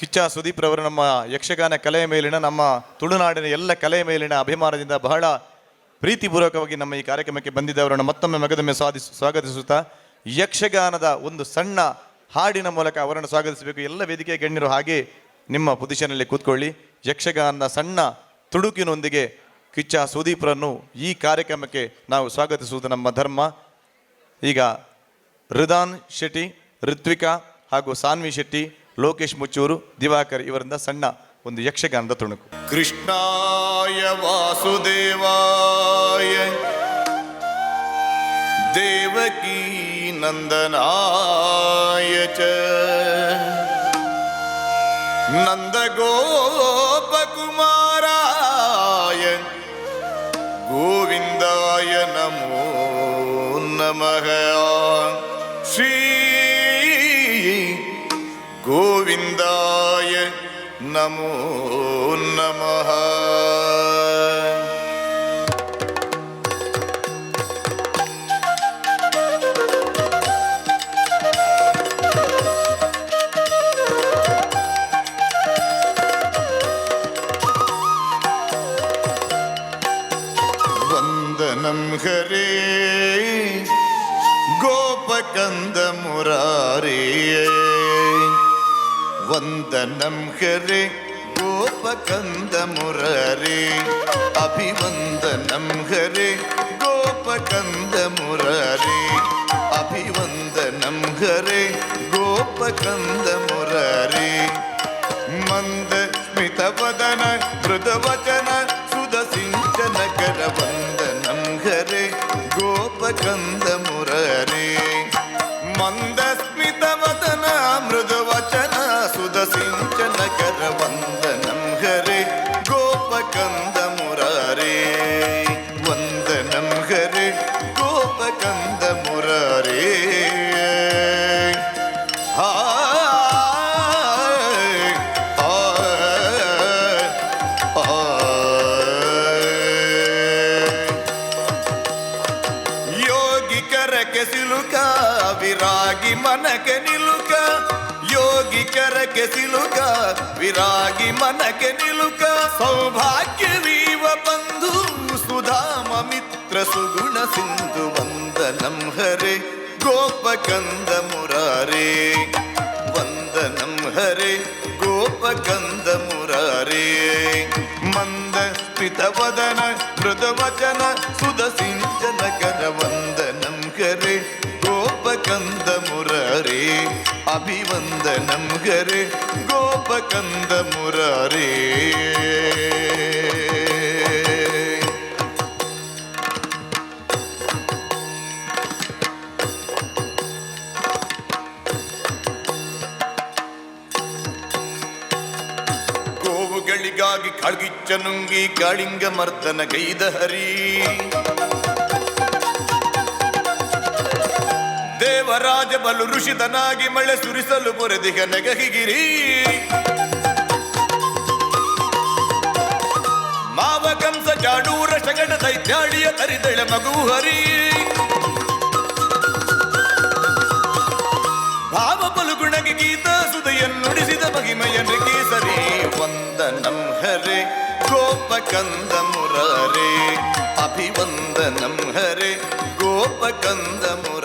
ಕಿಚ್ಚ ಸುದೀಪ್ ರವರು ನಮ್ಮ ಯಕ್ಷಗಾನ ಕಲೆಯ ಮೇಲಿನ ನಮ್ಮ ತುಳುನಾಡಿನ ಎಲ್ಲ ಕಲೆಯ ಮೇಲಿನ ಅಭಿಮಾನದಿಂದ ಬಹಳ ಪ್ರೀತಿಪೂರ್ವಕವಾಗಿ ನಮ್ಮ ಈ ಕಾರ್ಯಕ್ರಮಕ್ಕೆ ಬಂದಿದ್ದವರನ್ನು ಮತ್ತೊಮ್ಮೆ ಮಗದೊಮ್ಮೆ ಸ್ವಾದಿಸ್ ಸ್ವಾಗತಿಸುತ್ತಾ, ಯಕ್ಷಗಾನದ ಒಂದು ಸಣ್ಣ ಹಾಡಿನ ಮೂಲಕ ಅವರನ್ನು ಸ್ವಾಗತಿಸಬೇಕು. ಎಲ್ಲ ವೇದಿಕೆಯ ಗಣ್ಯರು ಹಾಗೆ ನಿಮ್ಮ ಪೊಸಿಷನಲ್ಲಿ ಕೂತ್ಕೊಳ್ಳಿ. ಯಕ್ಷಗಾನದ ಸಣ್ಣ ತುಡುಕಿನೊಂದಿಗೆ ಕಿಚ್ಚ ಸುದೀಪ್ರನ್ನು ಈ ಕಾರ್ಯಕ್ರಮಕ್ಕೆ ನಾವು ಸ್ವಾಗತಿಸುವುದು ನಮ್ಮ ಧರ್ಮ. ಈಗ ರಿದಾನ್ ಶೆಟ್ಟಿ ಋತ್ವಿಕಾ ಹಾಗೂ ಸಾನ್ವಿ ಶೆಟ್ಟಿ ಲೋಕೇಶ್ ಮುಚ್ಚೂರು ದಿವಾಕರ್ ಇವರಿಂದ ಸಣ್ಣ ಒಂದು ಯಕ್ಷಗಾನದ ತುಣುಕು ಕೃಷ್ಣಾಯ ವಾಸುದೇವಾಯ ದೇವಕೀ ನಂದನಾಯ ಚ നന്ദഗോപകുമാരായ ಗೋವಿಂದಾಯ ನಮೋ നമ नमो नमः वन्दनं हरे गोपकन्दमुरारे வந்தனம் ஹரே கோபகந்த முரரே அபிவந்தனம் ஹரே கோபகந்த முரரே அபிவந்தனம் ஹரே கோபகந்த முரரே மந்த ஸ்மிதவதன கிருதவச்சன சுதசிஞ்சன கரவந்தனம் ஹரே கோபகந்த ವಿರಾಗಿ ಮನಕ್ಕೆ ನಿಲುಕ, ಯೋಗಿ ಕರಕ್ಕೆ ಸಿಲುಕ, ವಿರಾಗಿ ಮನಕ್ಕೆ ನಿಲುಕ. ಸೌಭಾಗ್ಯ ವೀವ ಬಂಧು, ಸುಧಾಮ ಮಿತ್ರ ಸುಗುಣ ಸಿಂಧು ವಂದನಂ ಹರೆ, ಗೋಪಕಂದ ಮುರಾರೇ. ವಂದನಂ ಹರೆ, ಗೋಪಕಂದ ಮುರಾರೇ. ಮಂದ ಸ್ಮಿತವದನ ಮೃದವಚನ ಸುಧಸಿಂಚನ ಕರ ವಂದನಂ ಅಭಿವಂದನಂ ಕರೆ ಗೋಪಕಂದ ಮುರಾರಿ. ಗೋವುಗಳಿಗಾಗಿ ಕಾಳ್ಗಿಚ್ಚ ನುಂಗಿ ಕಾಳಿಂಗ ಮರ್ದನ ಗೈದ ಹರಿ. ದೇವರಾಜ ಬಲು ಋಷಿತನಾಗಿ ಮಳೆ ಸುರಿಸಲು ಬೊರೆದಿಗ ನಗಹಿಗಿರಿ ಮಾವ ಕಂಸ ಜಾಡೂರ ಶಗಡ ದೈತ್ಯಾಡಿಯ ತರಿದಳ ಮಗು ಹರಿ. ಭಾವ ಪಲುಗುಣಗೆ ಗೀತ ಸುದೆಯನ್ನು ನುಡಿಸಿದ ಮಹಿಮೆಯನ್ನು ಕೇಸರಿ. ವಂದನಂ ಹರೆ ಗೋಪಕಂದ ಮುರಾರೆ ಅಭಿವಂದನಂ ಹರೆ ಗೋಪಕಂದ ಮುರಾರೆ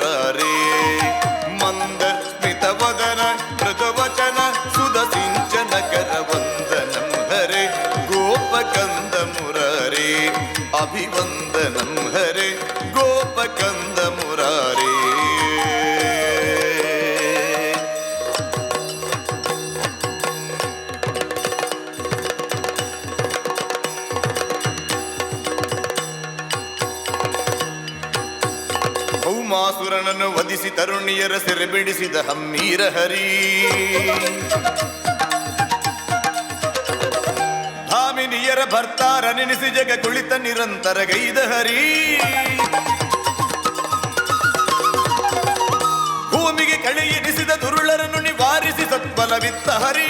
ಭೌಮಾಸುರನನ್ನು ವಧಿಸಿ ತರುಣಿಯರ ಸೆರೆ ಬಿಡಿಸಿದ ಹಮ್ಮೀರ ಹರಿ. ಭಾಮಿನಿಯರ ಭರ್ತಾರ ನೆನೆಸಿ ಜಗ ಕುಳಿತ ನಿರಂತರ ಗೈದ ಹರಿ. ಭೂಮಿಗೆ ಕಳೆ ಎನಿಸಿದ ದುರುಳರನ್ನು ನಿವಾರಿಸಿ ಸತ್ಬಲವಿತ್ತ ಹರಿ.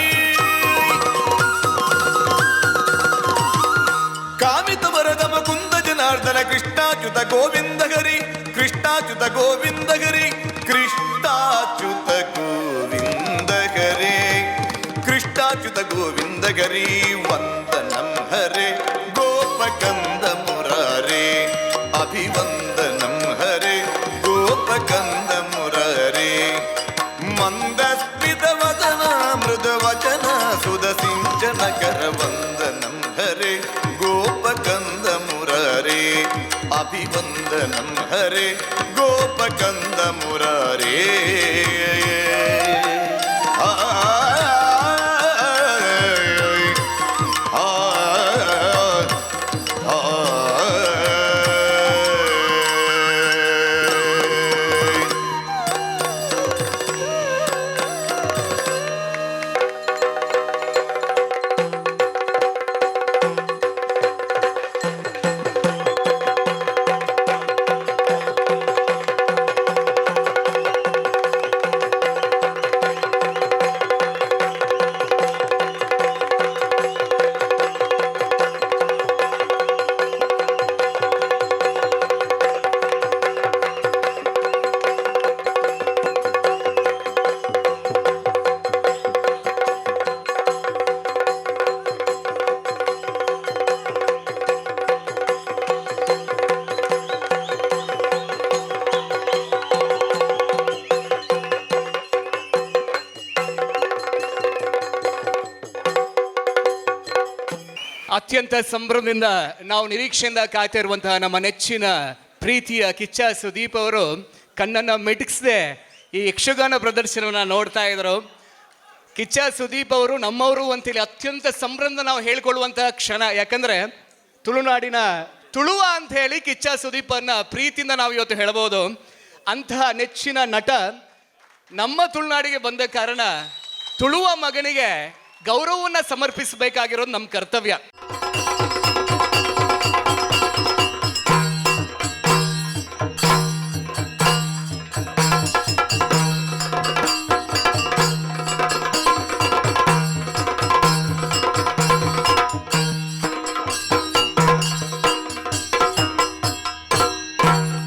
ಕಾಮಿತ ವರದ ಮುಕುಂದ ಜನಾರ್ದನ ಕೃಷ್ಣಾಚ್ಯುತ ಗೋವಿಂದ ಹರಿ. ಕೃಷ್ಣಾಚ್ಯುತ ಗೋವಿಂದ ಹರಿ ಕೃಷ್ಣಾಚ್ಯುತ ಗೋವಿಂದ ಹರಿ ಕೃಷ್ಣಾಚ್ಯುತ ಗೋವಿಂದ ಗರಿ ವಂದನಂ ಹರೆ, ಗೋಪಕಂದ ಮುರಾರೆ, ಅಭಿವಂದನಂ ಹರೆ, ಗೋಪಕಂದ ಮುರಾರೆ. ಮಂದಸ್ಮಿತ ವದನ ಮೃದ ವಚನ ಅಭಿವಂದನಂ ಹರೆ ಗೋಪಕಂದ ಮುರಾರೆ ಅತ್ಯಂತ ಸಂಭ್ರಮದಿಂದ ನಾವು ನಿರೀಕ್ಷೆಯಿಂದ ಕಾಯ್ತಿರುವಂತಹ ನಮ್ಮ ನೆಚ್ಚಿನ ಪ್ರೀತಿಯ ಕಿಚ್ಚ ಸುದೀಪ್ ಅವರು ಕಣ್ಣನ್ನು ಮಿಟುಕಿಸದೆ ಈ ಯಕ್ಷಗಾನ ಪ್ರದರ್ಶನವನ್ನು ನೋಡ್ತಾ ಇದ್ರು. ಕಿಚ್ಚ ಸುದೀಪ್ ಅವರು ನಮ್ಮವರು ಅಂತೇಳಿ ಅತ್ಯಂತ ಸಂಭ್ರಮದ ನಾವು ಹೇಳ್ಕೊಳ್ಳುವಂತಹ ಕ್ಷಣ. ಯಾಕಂದ್ರೆ ತುಳುನಾಡಿನ ತುಳುವ ಅಂತ ಹೇಳಿ ಕಿಚ್ಚ ಸುದೀಪನ್ನ ಪ್ರೀತಿಯಿಂದ ನಾವು ಇವತ್ತು ಹೇಳ್ಬೋದು. ಅಂತಹ ನೆಚ್ಚಿನ ನಟ ನಮ್ಮ ತುಳುನಾಡಿಗೆ ಬಂದ ಕಾರಣ ತುಳುವ ಮಗನಿಗೆ ಗೌರವವನ್ನು ಸಮರ್ಪಿಸಬೇಕಾಗಿರೋದು ನಮ್ಮ ಕರ್ತವ್ಯ.